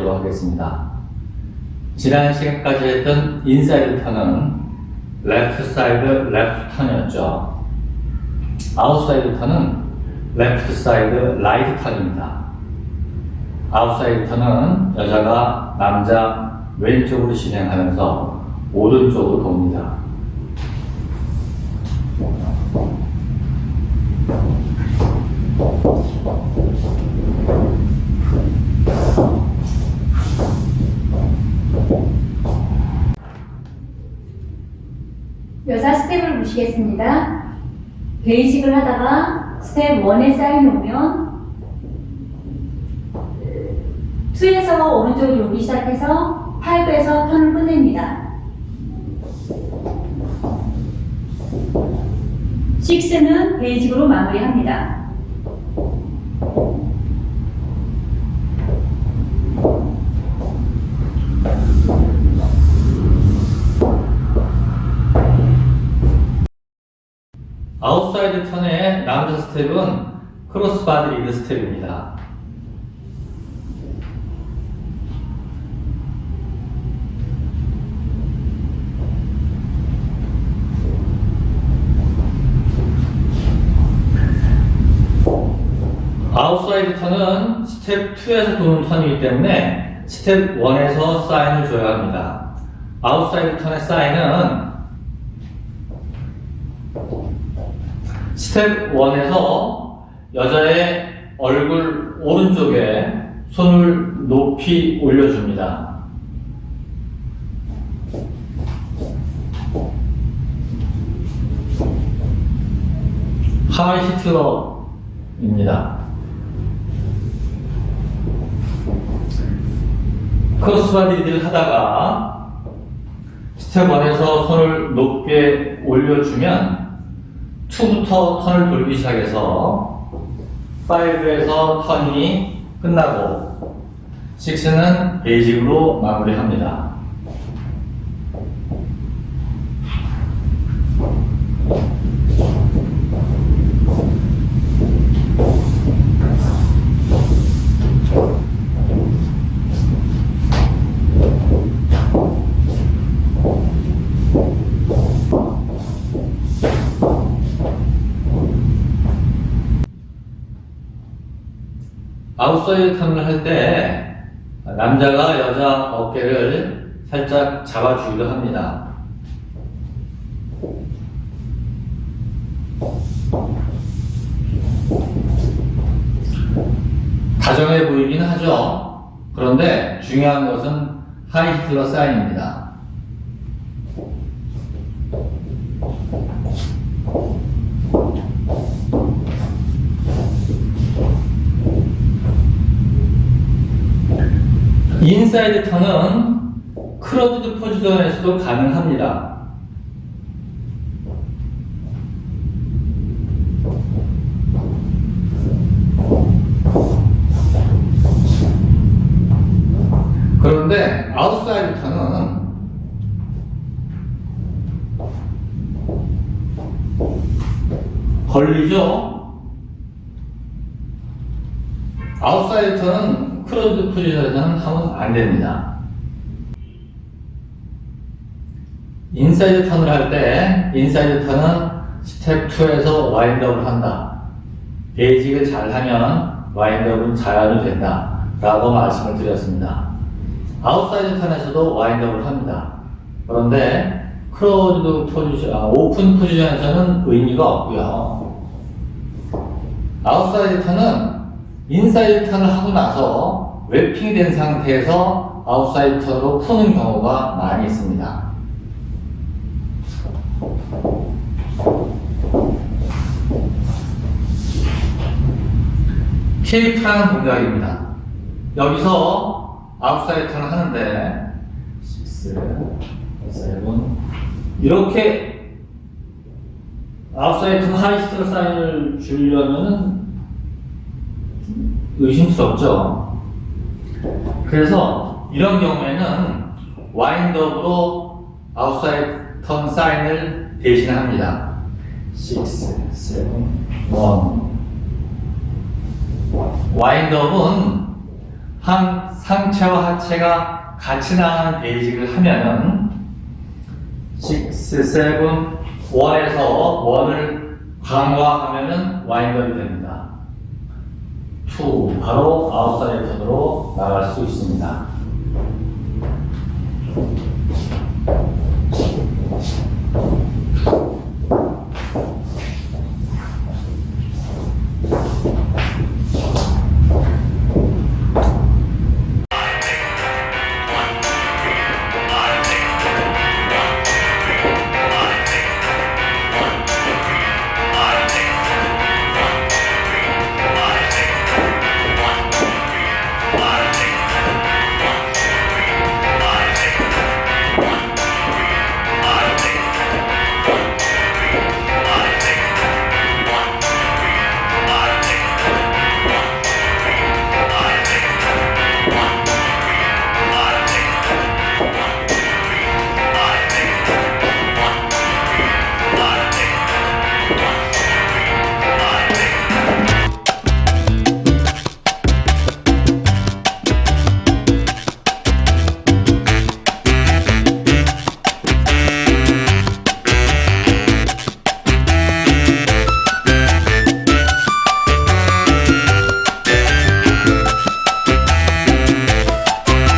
보도록 하겠습니다. 지난 시간까지 했던 인사이드 턴은 레프트 사이드 레프트 턴이었죠. 아웃사이드 턴은 레프트 사이드 라이트 턴입니다. 아웃사이드 턴은 여자가 남자 왼쪽으로 진행하면서 오른쪽으로 돕니다. 여자 스텝을 보시겠습니다. 베이직을 하다가 스텝 1에 사인이 오면 2에서 오른쪽으로 오기 시작해서 5에서 턴을 끝냅니다. 6는 베이직으로 마무리합니다. 아웃사이드 턴의 남자 스텝은 크로스바디 리드 스텝입니다. 아웃사이드 턴은 스텝 2에서 도는 턴이기 때문에 스텝 1에서 사인을 줘야 합니다. 아웃사이드 턴의 사인은 스텝 1에서 여자의 얼굴 오른쪽에 손을 높이 올려줍니다. 하이 히틀러입니다. 크로스바디를 하다가 스텝 1에서 손을 높게 올려주면 2부터 턴을 돌기 시작해서 5에서 턴이 끝나고 6는 베이직으로 마무리합니다. 아웃사이드 턴을 할 때 남자가 여자 어깨를 살짝 잡아주기도 합니다. 다정해 보이긴 하죠. 그런데 중요한 것은 하이 히틀러 사인입니다. 인사이드 턴은 크로드드 포지션에서도 가능합니다. 그런데 아웃사이드 턴은 걸리죠? 아웃사이드 턴은 크로드 포지션에서는 하면 안 됩니다. 인사이드 턴을 할 때, 인사이드 턴은 스텝 2에서 와인드업을 한다. 베이직을 잘 하면 와인드업은 자연이 된다. 라고 말씀을 드렸습니다. 아웃사이드 턴에서도 와인드업을 합니다. 그런데 크로즈 포지션, 아, 오픈 포지션에서는 의미가 없고요. 아웃사이드 턴은 인사이드 턴을 하고 나서 웹핑이 된 상태에서 아웃사이드 턴으로 푸는 경우가 많이 있습니다. 케이프라는 동작입니다. 여기서 아웃사이드 턴을 하는데 6, 7 이렇게 아웃사이드 턴 하이스트 사인을 주려면은 의심스럽죠. 그래서 이런 경우에는 와인더으로 아웃사이드 턴 사인을 대신합니다. 6, 7, 1 와인더업은 한 상체와 하체가 같이 나가는 베이직을 하면은 6, 7, 1에서 1을 강화하면은 와인더업이 됩니다. 바로 아웃사이드 턴으로 나갈 수 있습니다.